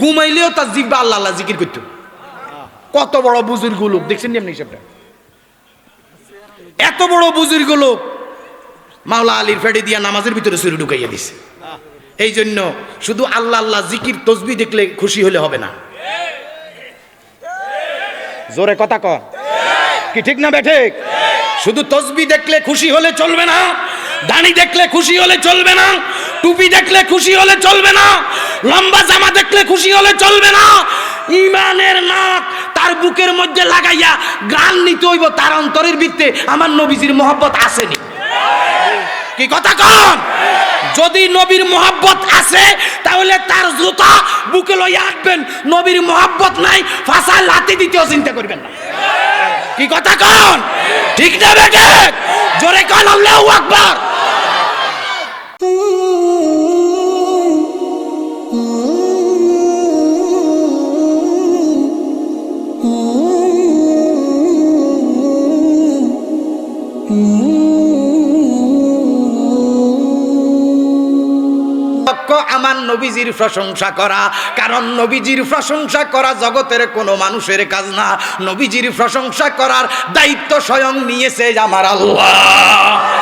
ঘুমাইলেও তার জিব্বা আল্লাহ আল্লাহ জিকির করতো। কত বড় বুজুর্গ লোক, দেখছেন নি আপনি হিসাবটা? এত বড় বুজুর্গ লোক, মাওলা আলীর ফেডে দিয়া নামাজের ভিতরে চুরি ঢুকাইয়া দিছে। এই জন্য শুধু আল্লাহ আল্লাহ জিকির, তসবি দেখলে খুশি হলে হবে না। জোরে কথা ক। কি ঠিক না বেঠে শুধু তসবি দেখলে খুশি হলে চলবে না, দাড়ি দেখলে খুশি হলে চলবে না, টুপি দেখলে খুশি হলে চলবে না লম্বা জামা দেখলে খুশি হলে চলবে না। ইমানের নাক তার বুকের মধ্যে লাগাইয়া গান নিতে হইব, তার অন্তরের ভিত্তে আমার নবীজির মহব্বত আসেনি। কি কথা কন? যদি নবীর মোহাব্বত আছে তাহলে তার জুতা বুকে লইয়া আঁকবেন। নবীর মোহাব্বত নাই ফাঁসা লাতি দিতেও চিন্তা করবেন না। কি কথা কন? ঠিক না বেটে জোরে কন, আল্লাহু আকবার। লক্ষ্য আমার নবীজির প্রশংসা করা। কারণ নবীজির প্রশংসা করা জগতের কোনো মানুষের কাজ না। নবীজির প্রশংসা করার দায়িত্ব স্বয়ং নিয়েছে আমার আল্লাহ।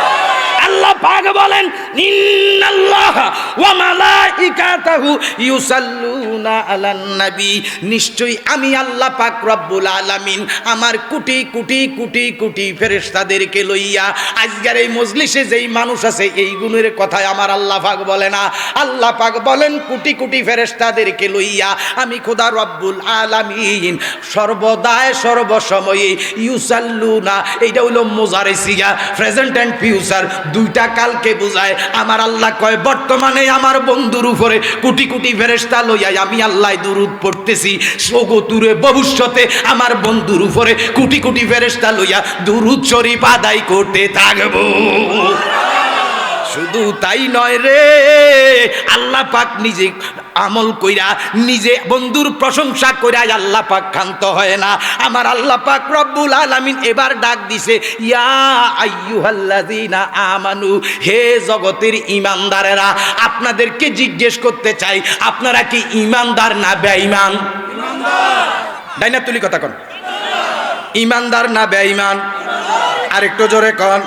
আল্লাহ পাক বলেন, ইন্নাল্লাহ ওয়া মালাইকাতাহু ইউসাল্লুনা আলান নবী। নিশ্চয়ই আমি আল্লাহ পাক রব্বুল আলামিন আমার কোটি কোটি কোটি কোটি ফেরেশতাদেরকে লইয়া আজকের এই মজলিসে যেই মানুষ আছে, এই গুণের কথায় আমার আল্লাহ পাক বলে না। আল্লাহ পাক বলেন, কোটি কোটি ফেরেশতাদেরকে লইয়া আমি খোদা রব্বুল আলামিন সর্বদায় সর্বসময়ে ইউসাল্লুনা, এইটা হইল মোজারে সিগা প্রেজেন্ট অ্যান্ড ফিউচার, দুইটা কালকে বুঝায়। আমার আল্লাহ কয়, বর্তমানে আমার বন্ধুর উপরে কোটি কোটি ফেরেস্তা লইয়া আমি আল্লাহ দুরুদ পড়তেছি। সগতুরে ভবিষ্যতে আমার বন্ধুর উপরে কোটি কোটি ফেরেস্তা লইয়া দুরুদ শরীফ আদায় করতে থাকব। শুধু তাই নয় রে, আল্লাহ পাক নিজে আমল কইরা নিজে বন্ধুর প্রশংসা কইরা আল্লাহ পাক ক্ষান্ত হয় না। আমার আল্লাহ পাক রব্বুল আলামিন এবার ডাক দিছে ইয়া আইয়ুহাল্লাযিনা আমানু হে জগতের ইমানদারেরা আপনাদেরকে জিজ্ঞেস করতে চাই আপনারা কি ইমানদার না বেঈমান? ইমানদার ডাইনা তুলি কথা কোন। ইমানদার না বেঈমান? আরেকটু জোরে কন।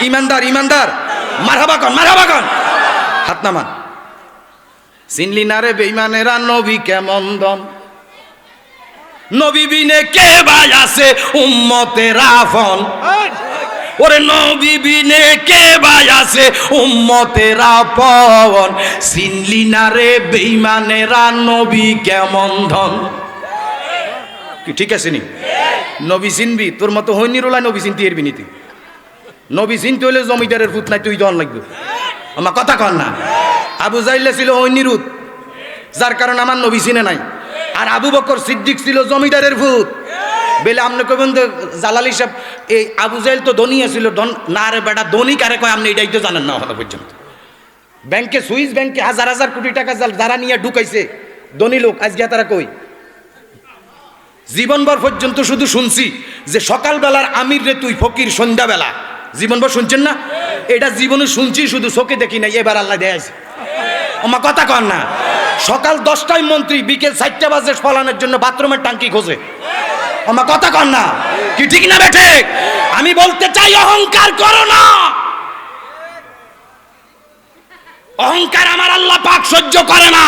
ইমানদার ইমানদার মারহাবা কন মারহাবা কন। হাত নামান। চিনলি না রে বেইমানেরা, নবী কেমন দম? নবী বিনে কে ভাই আছে উম্মতের আফন ওরে নবী বিনে কে ভাই আছে উম্মতের আপন? চিনলি না রে বেইমানেরা, নবী কেমন ধন? ঠিক আছে নি? নবী চিনবি? তোর মতো হইনিরুলা নবী চিনতে এরবি নীতি নবী চিনতে হলে জমিদারের ফুট নাই, তুই দন লাগবে। আমার কথা কর না। আবু জাইল্লা ছিল অনিরুদ যার কারণ আমার নবী চিনে নাই। আর আবু বকর সিদ্দিক ছিল জমিদারের ভূত। বেলে আপনি কবেন তো জালালি সাহেব, এই আবু জাইল তো ধনী ছিল ধন না রে বেটা, ধনী কারে কয় আপনি, এটাই তো জানেন না হলো পর্যন্ত। ব্যাংকে, সুইস ব্যাংকে হাজার হাজার কোটি টাকা যারা নিয়ে ঢুকাইছে, ধনী লোক, আজকে তারা কই? জীবনভর পর্যন্ত শুধু শুনছি যে সকালবেলার আমির রে তুই ফকির, সন্ধ্যাবেলা। জীবনভর শুনছেন না? এটা জীবনে শুনছি, শুধু চোখে দেখি নাই, এবার আল্লাহ দেয় আমার কথা কর না। সকাল দশটায় মন্ত্রী, বিকেল চারটা বাজে ফলানোর জন্য বাথরুমের টাঙ্কি খোঁজে। আমার কথা কর না। কি ঠিক না বেঠে? আমি বলতে চাই, অহংকার করো না। অহংকার আমার আল্লাহ পাক সহ্য করে না।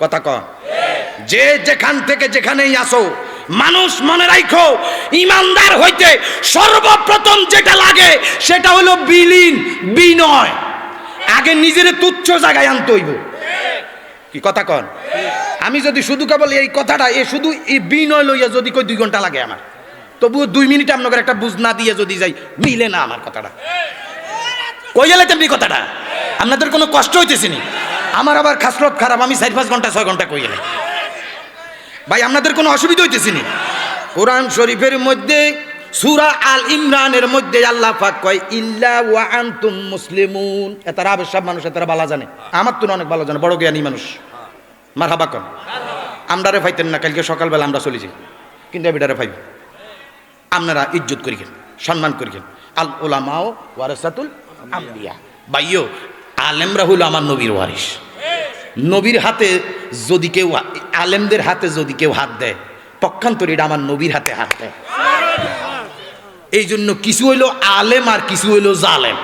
কথা কর যে যেখান থেকে যেখানেই আসো, মানুষ মনে রাখো ইমানদার হইতে সর্বপ্রথম যেটা লাগে, সেটা হলো বিলীন, বিনয়। আগে নিজের তুচ্ছ জায়গায় আনতে হইব। কি কথা কন? আমি যদি শুধু কেবল এই কথাটা, এ শুধু এই বিনয় লইয়া যদি কই দুই ঘণ্টা লাগে আমার। তবুও দুই মিনিট আপনাকে একটা বুঝ না দিয়ে যদি যাই, মিলে না আমার কথাটা। কই গেলে তেমনি কথাটা? আপনাদের কোনো কষ্ট হইতেছে নি? আমার আবার খাসরত খারাপ, আমি চার পাঁচ ঘণ্টা, ছয় ঘণ্টা কই গেলে? ভাই, আপনাদের কোনো অসুবিধা হইতেছে নি? কোরআন শরীফের মধ্যে সুরা আল ইমরানের মধ্যে আল্লাহ পাক কয়, ইল্লা ওয়া আনতুম মুসলিমুন। এতারা সব মানুষ এতারা ভালো জানে। আমার তো অনেক ভালো জানে, বড় জ্ঞানী মানুষ। মার হাবা কন। আমরা রে ফাইতেন না, কালকে সকালবেলা আমরা চলে যাই। কিন্তু এবিটারে ফাইব। আপনারা ইজ্জত করিবেন সম্মান করিবেন আল ওলামাও ওয়ারাসাতুল আম্বিয়া। বাইও আলেমরা হইল আমার নবীর ওয়ারিস নবীর হাতে যদি কেউ, আলেমদের হাতে যদি কেউ হাত দেয়, পক্ষান্তরে আমার নবীর হাতে হাত দেয়। এই জন্য কিছু হইল আলেম আর কিছু হইল জালেম।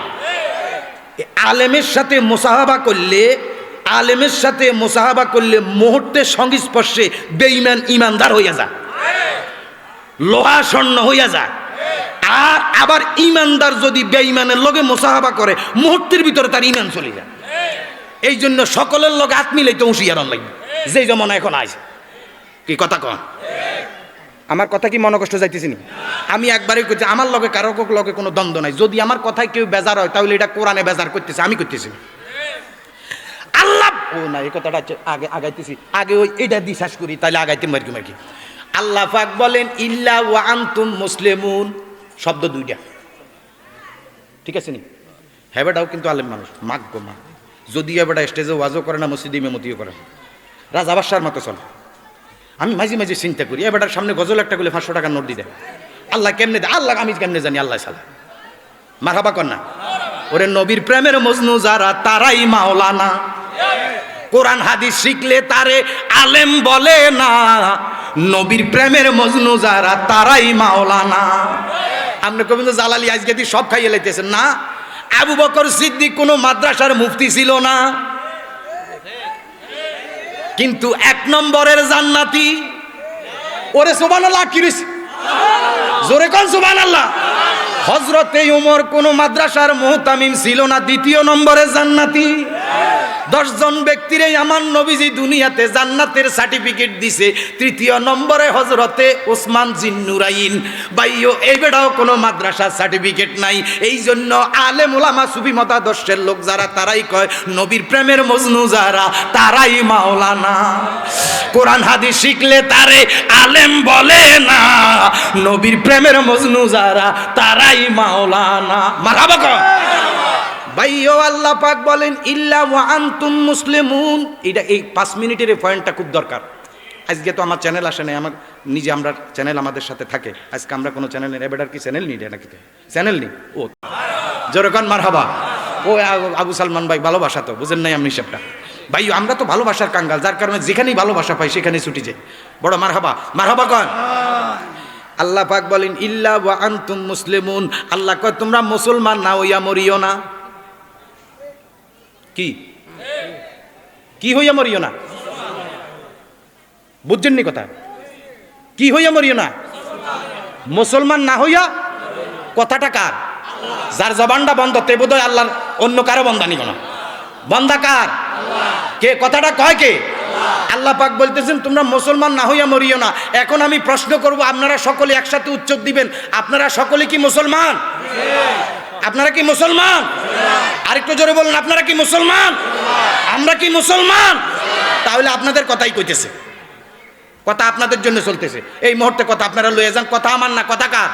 আলেমের সাথে মোসাহাবা করলে, আলেমের সাথে মোসাহাবা করলে মুহূর্তের সংস্পর্শে বেঈমান ইমানদার হইয়া যায়। লোহা স্বর্ণ হইয়া যায়। আর আবার ইমানদার যদি বেঈমানের লগে মোসাহাবা করে, মুহূর্তের ভিতরে তার ইমান চলে যায়। এই জন্য সকলের লগে হাত মিলাই তো হুঁশিয়ার লাগবে। যে যেমন এখন আইছে। কি কথা কন? আমার কথা কি মনে কষ্ট যাইতেছি নি? আমি একবারই করছি আমার লগে কারও লগে কোনো দ্বন্দ্ব নাই। যদি আমার কথায় কেউ বেজার হয়, তাহলে এটা কোরআনে বেজার করতেছে, আমি করতেছি। আল্লাহ ও না, এই কথাটা আগে আগাইতেছি। আগে ওই এটা বিশ্বাস করি, তাহলে আগাইতে মার্কি মার্কি। আল্লাহ পাক বলেন, ইল্লা ওয়া আনতুম মুসলিমুন শব্দ দুইটা। ঠিক আছে নি? হ্যাবেটাও কিন্তু আলেম মানুষ। মাগ গো মা। যদি এবারটা স্টেজে ওয়াজও করে না, মসজিদে মেমতিও করে না। রাজা বাদশার মতো চলে। আমি মাঝে মাঝে চিন্তা করি এবার সামনে গজল একটা করলে পাঁচশো টাকার নোট দিয়ে আল্লাহ কেমনে দেয় আল্লাহ আমি কেমনে জানি, আল্লাহ সালা। মারাবা না। ওরে নবীর প্রেমের মজনু যারা, তারাই মাওলানা। কোরআন, হাদিস শিখলে তারে আলেম বলে না। নবীর প্রেমের মজনু যারা, তারাই মাওলানা। আপনি কবিন্দ জালালি আজকে সব খাইয়ে লাইতেছেন না? আবু বকর সিদ্দিক কোনো মাদ্রাসার মুফতি ছিল না। কিন্তু এক নম্বরের জান্নাতি। ওরে সোবান আল্লাহ কি রইছে? জোরে কন সোবান আল্লাহ হজরতে উমর কোন মাদ্রাসার মোহতামিম ছিল না, দ্বিতীয় নম্বরে জান্নাতি। দশজন ব্যক্তিরে আমার নবীজি দুনিয়াতে জান্নাতের সার্টিফিকেট দিছে। তৃতীয় নম্বরে হজরতে ওসমান জিন্নুরাইন। বাইও এই বেড়াও কোনো মাদ্রাসার সার্টিফিকেট নাই। এই জন্য আলেম ওলামা সুফি মতাদর্শের লোক যারা, তারাই কয়, নবীর প্রেমের মজনু যারা, তারাই মাওলানা। কোরআন হাদিস শিখলে তারে আলেম বলে না। নবীর প্রেমের মজনু যারা, তারাই মাওলানা। মারাবা ভাইও আল্লাহ পাক বলেন, ইল্লা ওয়া আনতুম মুসলিমুন। এটা এই পাঁচ মিনিটের এই পয়েন্টটা খুব দরকার। আজকে তো আমার চ্যানেল আসে নাই, আমার নিজে আমরা চ্যানেল আমাদের সাথে থাকে। আজকে আমরা কোনো চ্যানেল নেই। এবার কি চ্যানেল নিই নাকি চ্যানেল নেই? ও। জোরকান মার হাবা ও, আবু সালমান ভাই, ভালোবাসা তো, বুঝেন নাই আমি হিসাবটা। ভাই আমরা তো ভালোবাসার কাঙ্গাল, যার কারণে যেখানেই ভালোবাসা পাই, সেখানেই ছুটি যাই বড় মার হাবা মার হাবা কন। আল্লাহ পাক বলেন, ইল্লা ওয়া আনতুম মুসলিমুন। আল্লাহ কয়, তোমরা মুসলমান না হইয়া মরিও না। কি? কি হইয়া মরিও না? বুঝছেন নি কথা? কি হইয়া মরিও না? মুসলমান না হইয়া কথাটা কার? যার জবানটা বন্ধ, তে বোধহয় আল্লাহর অন্য কারও বন্ধা নিব না। বন্ধা কার? কে কথাটা কয় কে? আল্লাহ পাক বলতেছেন, তোমরা মুসলমান না হইয়া মরিও না। এখন আমি প্রশ্ন করব, আপনারা সকলে একসাথে উচ্চ দিবেন, আপনারা সকলে কি মুসলমান? আপনারা কি মুসলমান? আরেকটু জোরে বলুন, আপনারা কি মুসলমান? আমরা কি মুসলমান? তাহলে আপনাদের কথাই কইতেছে। কথা আপনাদের জন্য চলতেছে। এই মুহূর্তে কথা আপনারা লয়ে যান। কথা আমার না, কথা কার?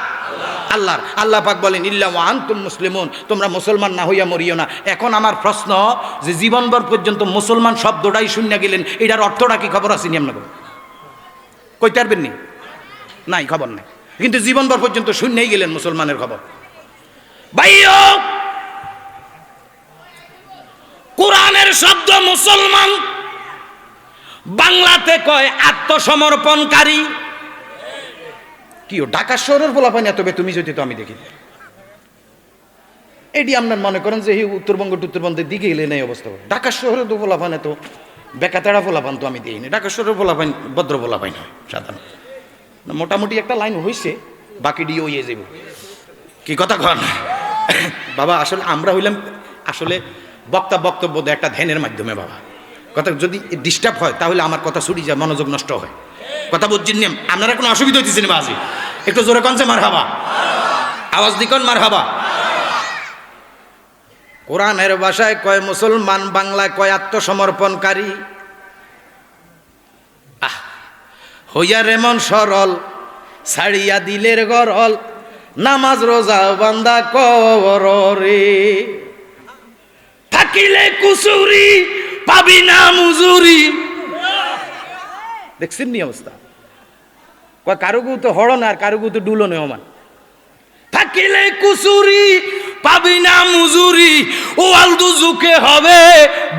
আল্লাহর। আল্লাহ পাক বলেন, ইল্লা আনতুম মুসলিমুন। তোমরা মুসলমান না হইয়া মরিও না। এখন আমার প্রশ্ন, যে জীবনভর পর্যন্ত মুসলমান শব্দটাই শূন্য গেলেন, এটার অর্থটা কি খবর আছে নি আপনাকে কইতে পারবেন নি? নাই, খবর নাই। কিন্তু জীবনভর পর্যন্ত শূন্যই গেলেন মুসলমানের খবর। ভাইও, কোরআনের শব্দ মুসলমান, বাংলাতে কয় আত্মসমর্পণকারী। কি ও ঢাকা শহরের বলা পানি এত তুমি যদি তো আমি দেখি। এটি আপনার মনে করেন যে উত্তরবঙ্গ উত্তরবঙ্গের দিকে এলে নেই অবস্থা। ঢাকা শহরে তো বলা পান এত বেকাতেড়া পান তো আমি দিইনি ঢাকা শহরের বলা পান ভদ্র বলা পাই না সাধারণ। মোটামুটি একটা লাইন হয়েছে বাকি দিয়ে ওইয়ে যাব কি কথা কন? বাবা, আসলে আমরা হইলাম আসলে বক্তা বক্তব্য দেয় একটা ধ্যানের মাধ্যমে বাবা। কথা যদি ডিস্টার্ব হয়, তাহলে আমার কথা ছুটি যায়, মনোযোগ নষ্ট হয়। কথা বুঝছেন নি, আপনারা কোনো অসুবিধা হইতেছে না বাজি? একটু জোরে কনছে মার হাবা আওয়াজ দিকন মার হাবা কোরআনের ভাষায় কয় মুসলমান, বাংলায় কয় আত্মসমর্পণকারী। আহ হইয়া রেমন সরল, ছাড়িয়া দিলের গরল। নামাজ রোজা বান্দা কর রে। থাকিলে কুসুরি, পাবি না মুজুরি। দেখছেন নি অবস্থা? কয় কারুগু তো হড়ন আর কারুগু তো ডুলো আমার থাকিলে কুসুরি, পাবি না মুজুরি, ও আলদু জুকে হবে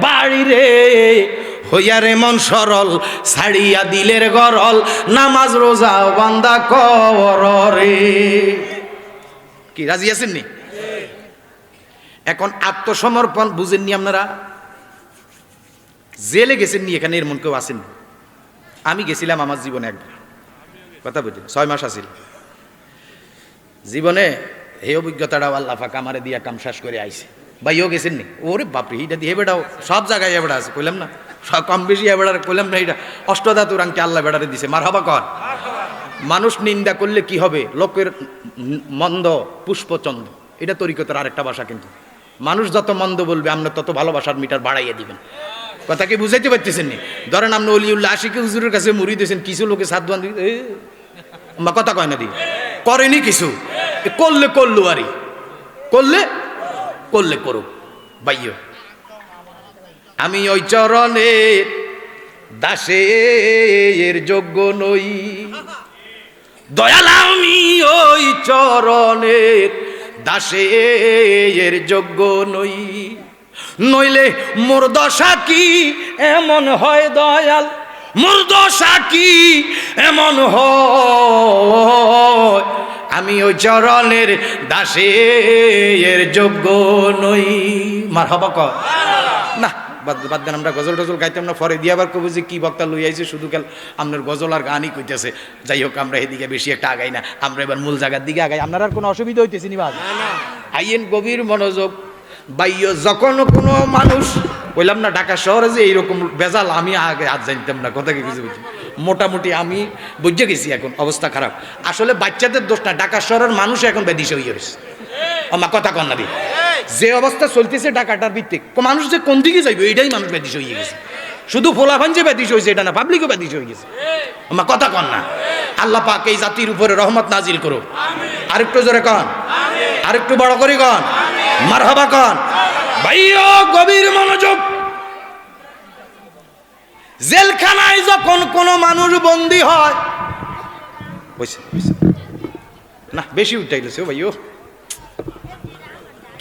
বাড়ি রে। হইয়ারে মন সরল, ছাড়িয়া দিলের গরল, নামাজ রোজা বান্দা কররে কি, রাজি আছেন নি? এখন আত্মসমর্পণ বুঝেননি আপনারা? জেলে গেছেন নি এখানে, এর মন কেউ আসেন আমি গেছিলাম আমার জীবনে একবার। কথা বুঝলেন? ছয় মাস আসিল জীবনে এই অভিজ্ঞতাটাও আল্লাহ ফাঁকা আমারে দিয়া কাম শেষ করে আইছে। ভাইও গেছেন নি? ওরে বাপরে, এইটা দিয়ে বেড়াও সব জায়গায় এবেড়া আছে, কইলাম না? সব কম বেশি এবেড়ার, কইলাম না এটা অষ্টধাতুর আংটি আল্লাহ বেড়ারে দিছে। মার হবা কর। মানুষ নিন্দা করলে কি হবে? লোকের মন্দ পুষ্পচন্দ এটা তরিকতার আরেকটা ভাষা কিন্তু। মানুষ যত মন্দ বলবে আপনার তত ভালোবাসার মিটার বাড়াইয়া দিবেন। কথা কি বুঝাইতে পারতেছেন নি? ধরেন আপনি অলিউল্লাহ আশিকে হুজুরের কাছে মুড়ি দিয়েছেন, কিছু লোকে সাত বান্ধি মা কথা কয় না দি। করেনি কিছু। করলে করল আরই। করলে? করলে করুক। বাইয় আমি ওই চরণের দাসের যোগ্য নই। দয়াল আমি ওই চরণের দাসের যোগ্য নই। নইলে মোর দশা কি এমন হয় দয়াল? মোর দশা কি এমন হয়? আমি ওই চরণের দাসের যোগ্য নই। মার হবা না বাদ দেন আমরা গজল টজল গাইতাম না। পরে দিয়ে আবার কবো যে কি বক্তা লই আইছে শুধু কাল আপনার গজল আর গানই কইতেছে। যাই হোক আমরা এদিকে বেশি একটা আগাই না। আমরা এবার মূল জায়গার দিকে আগাই। আপনার আর কোনো অসুবিধা হইতেছে নি বাদ? আইয়েন গভীর মনোযোগ। বাইয় যখন কোনো মানুষ বললাম না ঢাকা শহরে যে এইরকম বেজাল আমি আগে আজ জানতাম না কথা কি কিছু বুঝি? মোটামুটি আমি বুঝে গেছি এখন অবস্থা খারাপ। আসলে বাচ্চাদের দোষ না ঢাকা শহরের মানুষ এখন বেদিস হয়ে গেছে আমার কথা কন না যে অবস্থা চলতেছে ঢাকাটার ভিত্তিক। মানুষ যে কোন দিকে যাইবে এটাই মানুষ বেদিস হয়ে গেছে। শুধু ফোলাফান যে বেদিস হয়েছে এটা না পাবলিকও বেদিস হয়ে গেছে। আমার কথা কন না। আল্লাহ পাক এই জাতির উপরে রহমত নাজিল করো আরেকটু জোরে কন। আরেকটু বড় করে কন। মারহাবা কন। ভাইও গভীর মনোযোগ। জেলখানায় যখন কোনো মানুষ বন্দি হয়। না বেশি উঠাই গেছে ও ভাইও।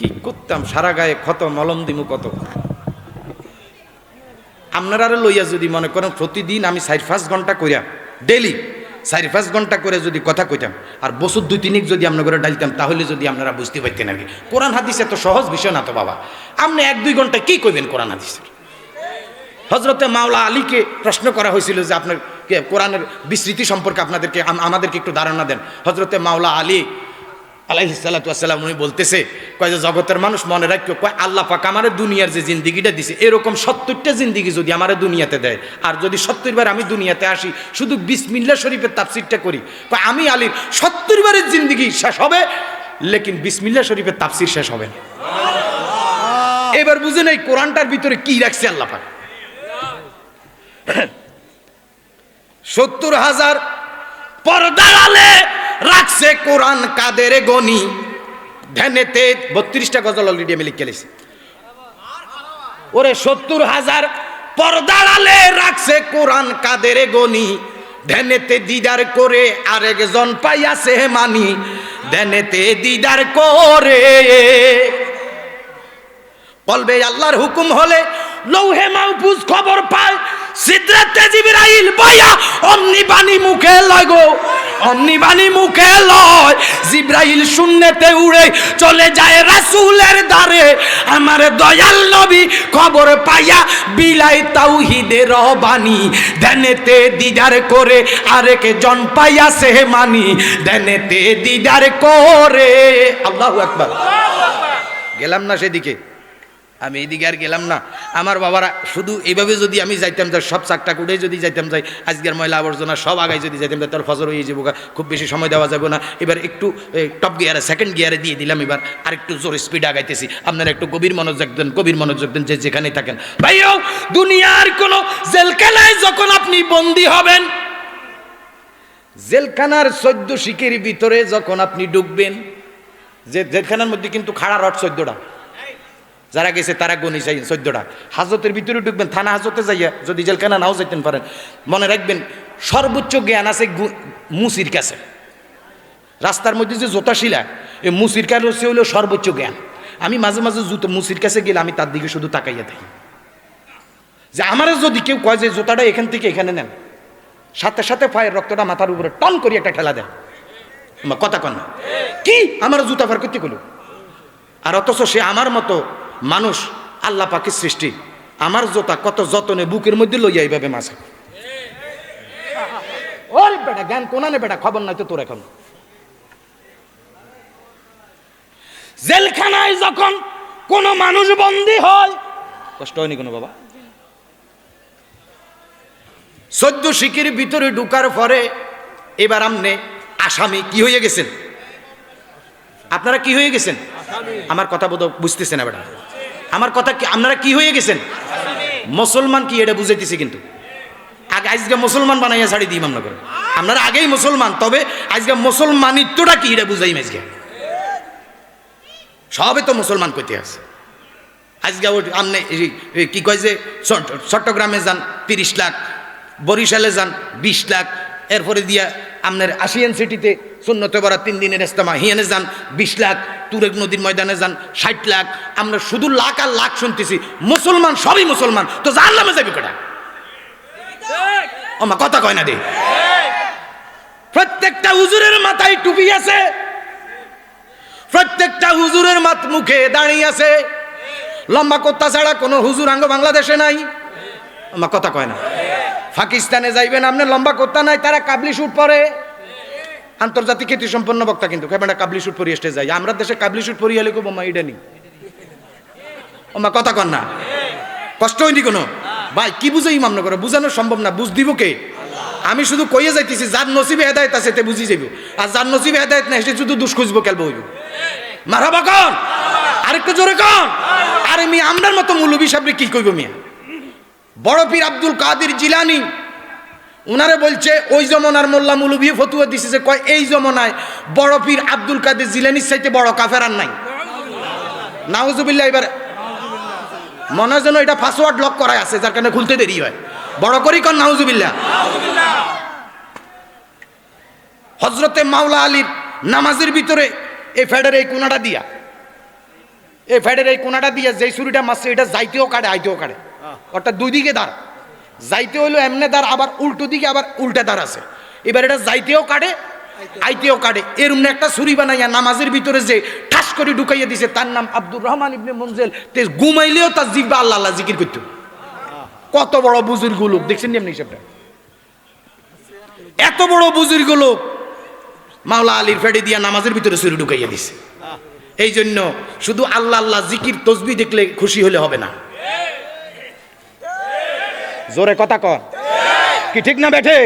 কি করতাম সারা গায়ে ক্ষত মলম দিমু কত? আপনারা লইয়া যদি মনে করেন প্রতিদিন আমি চার পাঁচ ঘণ্টা করিয়া ডেলি চার পাঁচ ঘণ্টা করে যদি কথা কইতাম, আর বছর দুই তিনিক যদি আপনার করে ডালতাম তাহলে যদি আপনারা বুঝতে পারতেন আর কি। কোরআন হাদিস এত সহজ বিষয় না তো বাবা। আপনি এক দুই ঘণ্টা কি কইবেন কোরআন হাদিসের? হজরতে মাওলা আলীকে প্রশ্ন করা হয়েছিল যে আপনার কোরআনের বিস্তৃতি সম্পর্কে আপনাদেরকে আমাদেরকে একটু ধারণা দেন। হজরতে মাওলা আলী আলাইহি উনি বলতেছে কয় যে জগতের মানুষ মনে রাখিও কয় আল্লাহ পাক আমার দুনিয়ার যে জিন্দিগিটা দিছে এরকম সত্তরটা জিন্দিগি যদি আমার দুনিয়াতে দেয় আর যদি সত্তর বার আমি দুনিয়াতে আসি শুধু বিসমিল্লা শরীফের তাফসিরটা করি কয় আমি আলীর সত্তর বারের জিন্দিগি শেষ হবে লেকিন বিসমিল্লা শরীফের তাফসির শেষ হবে না। এবার বুঝেন এই কোরআনটার ভিতরে কি রাখছে আল্লাহ পাক। সত্তর হাজার পর্দালে রাখছে কোরআন কাদের গনি? ধ্যানেতে বত্রিশটা গজল অলরেডি আমি লিখে লিখছি ওরে সত্তর হাজার পর্দালে রাখছে কোরআন কাদের গনি? ধ্যানেতে দিদার করে আরেকজন পাইয়াছে মানি। ধ্যানেতে দিদার করে। বলবে, আল্লাহর হুকুম হলে লৌহে মাহফুজ খবর পায়। সিদ্ধাতে জিবরাইল বয়া অমনি মুখে লাগো মুখে লয়। উড়ে চলে যায় পাইয়া বিলাই দিদার করে আরেক জন পাইয়া সে মানি। ধ্যানেতে দিদার করে আল্লাহু আকবার। গেলাম না সেদিকে। আমি এইদিকে আর গেলাম না। আমার বাবারা, শুধু এইভাবে যদি আমি যাইতাম যাই সব চাকটা কুটে যদি যাইতাম যাই, আজকের ময়লা আবর্জনা সব আগায় যদি যাইতাম তার ফজর হয়ে যাব খুব বেশি সময় দেওয়া যাবে না। এবার একটু টপ গিয়ারে সেকেন্ড গিয়ারে দিয়ে দিলাম এবার আর একটু জোর স্পিড আগাইতেছি। আপনারা একটু গভীর মনোযোগ দেন, গভীর মনোযোগ দেন যে যেখানে থাকেন। ভাইও, দুনিয়ার কোনো জেলখানায় যখন আপনি বন্দী হবেন, জেলখানার চোদ্দ শিকের ভিতরে যখন আপনি ঢুকবেন, যে জেলখানার মধ্যে কিন্তু খাড়া রড চোদ্দটা। যারা গেছে, তারা গনি চাই, চোদ্দটা। হাজতের ভিতরে ঢুকবেন, থানা হাজতে যাইয়া যদি জেলখানা নাও যাইতেন পারেন। মনে রাখবেন, সর্বোচ্চ জ্ঞান আছে মুসির কাছে। রাস্তার মধ্যে যে জোতা শিলা এই মুসির কাছে হলো সর্বোচ্চ জ্ঞান। আমি মাঝে মাঝে জুতো মুসির কাছে গেলে আমি তার দিকে শুধু তাকাইয়া থাকি। যে আমারও যদি কেউ কয় যে জুতাটা এখান থেকে এখানে নেন, সাথে সাথে পায়ের রক্তটা মাথার উপরে টন করে একটা ঠেলা আমার কথা কন কি? আমার জুতা ফার করতে গেল আর অথচ সে আমার মতো মানুষ আল্লাহ পাখির সৃষ্টি। আমার জোতা কত যতনে বুকের মধ্যে লইয়া এইভাবে মাছে। ওরে বেটা জ্ঞান কোনানে বেটা? খবর নাই তো তোর এখন। জেলখানায় যখন কোন মানুষ বন্দী হয় কষ্ট হয়নি কোনো বাবা? সদ্য শিখির ভিতরে ঢুকার পরে এবার আমনে আসামি কি হয়ে গেছেন? আপনারা কি হয়ে গেছেন? আমার কথা বোধ বুঝতেছেন না বেটা। আমার কথা কি আপনারা কি হয়ে গেছেন? মুসলমান কি এটা বুঝাইতেছি কিন্তু। আগে আজকে মুসলমান বানাইয়া ছাড়ি দিই মামলা করে। আপনারা আগেই মুসলমান, তবে আজকে মুসলমানিত্বটা কি এটা বুঝাই আজকে। সবে তো মুসলমান কইতে আছে। আজকে আপনি কি কয় যে চট্ট- চট্টগ্রামে যান, তিরিশ লাখ, বরিশালে যান, বিশ লাখ, এরপরে দিয়া আপনার আশিয়ান সিটিতে শূন্যতে বড় তিন দিনের ইস্তেমা হিয়ানে যান, বিশ লাখ তুরেক নদীর ময়দানে যান, ষাট লাখ। আমরা শুধু লাখ আর লাখ শুনতেছি। মুসলমান, সবই মুসলমান। তো যার নামে যাবি কটা আমার কথা কয় না দে। প্রত্যেকটা হুজুরের মাথায় টুপি আছে। প্রত্যেকটা হুজুরের মাত মুখে দাঁড়িয়ে আছে। লম্বা কোত্তা ছাড়া কোনো হুজুর আঙ্গ বাংলাদেশে নাই। আমার কথা কয় না। পাকিস্তানে যাইবেন আপনি লম্বা কোত্তা নাই, তারা কাবলি শুট পরে। আন্তর্জাতিক খ্যাতি সম্পন্ন বক্তা কিন্তু, কেমন কাবলি শুট পরি স্টেজ যাই আমরা দেশে কাবলি শুট পরি হলে বোমা এটা নি। আমার কথা কন না। কষ্ট হয়নি কোনো? ভাই, কি বুঝে ইমাম না করে বুঝানো সম্ভব না, বুঝ দিব কে? আমি শুধু কইয়ে যাইতেছি, যার নসিবে হেদায়ত আছে তে বুঝি যাইব। আর যার নসিবে হেদায়ত নাই, সে শুধু দুষ খুঁজবো কেলবো হইব। মারাবা কন? আরেকটু জোরে কন? আরে মি আমরার মতো মৌলবী সাহেব কি কইব মিয়া? বড় পীর আব্দুল কাদির জিলানি, উনারে বলছে, ওই জমনার মোল্লা মুলুবি ফতুয়া দিছে যে কয়, এই জমনায় বড় পীর আব্দুল কাদের জিলানির চাইতে বড় কাফের আর নাই। নাউজুবিল্লাহ, এবার মনে হয় যেন এটা পাসওয়ার্ড লক করা আছে, যার কারণে খুলতে দেরি হয়। বড় করি কন নাউজুবিল্লাহ। হজরতে মাওলা আলীর নামাজের ভিতরে এই ফ্যাডের এই কোনাটা দিয়া, এই ফ্যাডের এই কোনাটা দিয়া যেই ছুরিটা মারছে, এটা যাইতেও কাটে আইতেও কাটে অর্থাৎ দুই দিকে দাঁড় যাইতে হইল এমনে দাঁড় আবার উল্টো দিকে আবার উল্টা দাঁড় আছে। এবার এটা যাইতেও কাটে, আইতেও কাটে। এরম একটা ছুরি বানাইয়া নামাজের ভিতরে যে ঠাস করে ঢুকাইয়া দিছে, তার নাম আব্দুর রহমান ইবনে মঞ্জেল তে ঘুমাইলেও তার জিব্বা আল্লাহ আল্লাহ জিকির করতো। কত বড় বুজুর্গ লোক, দেখছেন এমনি হিসাবটা? এত বড় বুজুর্গ লোক, মাওলা আলীর ফেডে দিয়া নামাজের ভিতরে ছুরি ঢুকাইয়া দিছে। এই জন্য শুধু আল্লাহ আল্লাহ জিকির, তসবি দেখলে খুশি হলে হবে না। জোরে কথা কর। কি ঠিক না বেঠে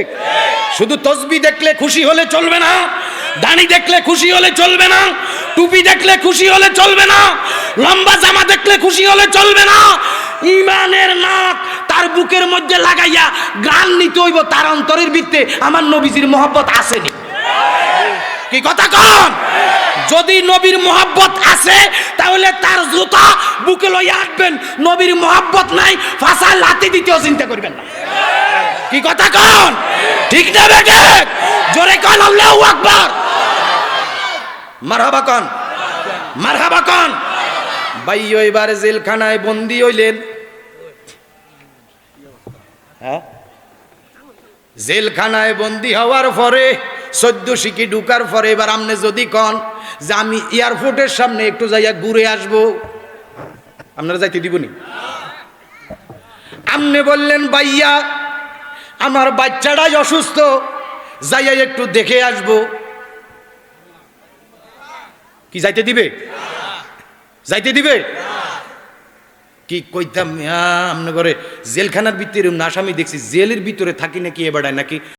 শুধু তসবি দেখলে খুশি হলে চলবে না দানি দেখলে খুশি হলে চলবে না, টুপি দেখলে খুশি হলে চলবে না, লম্বা জামা দেখলে খুশি হলে চলবে না, ইমানের নাক তার বুকের মধ্যে লাগাইয়া গান নিতে হইব, তার অন্তরের বৃত্তে আমার নবীজির মহব্বত আসেনি। কি কথা কন? যদি নবীর মোহাব্বত আছে, তাহলে তার জুতা বুকে লইয়া আঁকবেন নবীর মোহাব্বত নাই ফাঁসা লাতি দিতেও চিন্তা করবেন না। কি কথা কন? ঠিক না বেটে জোরে কন, আল্লাহু আকবার। মারহাবা কন। মারহাবা কন। ভাইও এবার জেলখানায় বন্দি হইলেন। হ্যাঁ? জেলখানায় বন্দি হওয়ার পরে সদ্য শিখি ঢুকার পরে এবার আপনি যদি কন যে আমি এয়ারপোর্টের সামনে একটু যাইয়া ঘুরে আসব। আপনারা যাইতে দিবনি? আপনি বললেন, ভাইয়া, আমার বাচ্চাটাই অসুস্থ, যাইয়া একটু দেখে আসব। কি যাইতে দিবে? যাইতে দিবে? কি কইতাম আপনি করে জেলখানার ভিতরে না আসামি দেখছি জেলের ভিতরে থাকি নাকি এবারে নাকি?